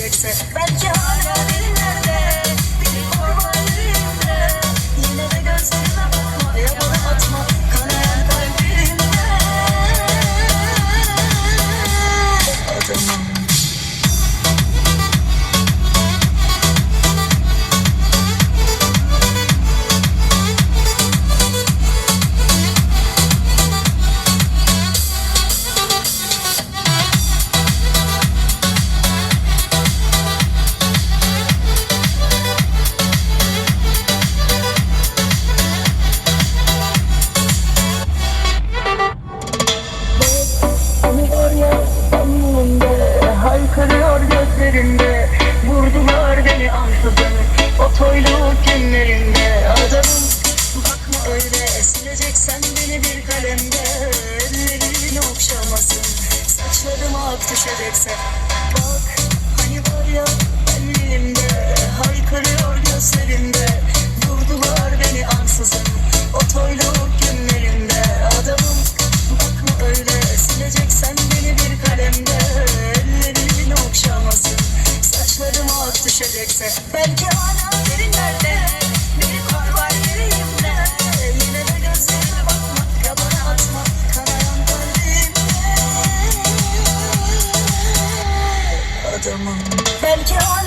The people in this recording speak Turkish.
düşecekse Belki hala derinlerde gözlerinde Vurdular beni ansızın O toyluk günlerinde Adamım. Bakma öyle Sileceksen beni bir kalemde. Ellerin okşamasın Saçlarım ak düşecekse Bak hani var ya Ellerimde düşecekse Belki hala derinlerde. Bir kor var yüreğimde. Yine de gözlerime bakma Ya bana atma Kanayan kalbimde. Adamım. Belki hala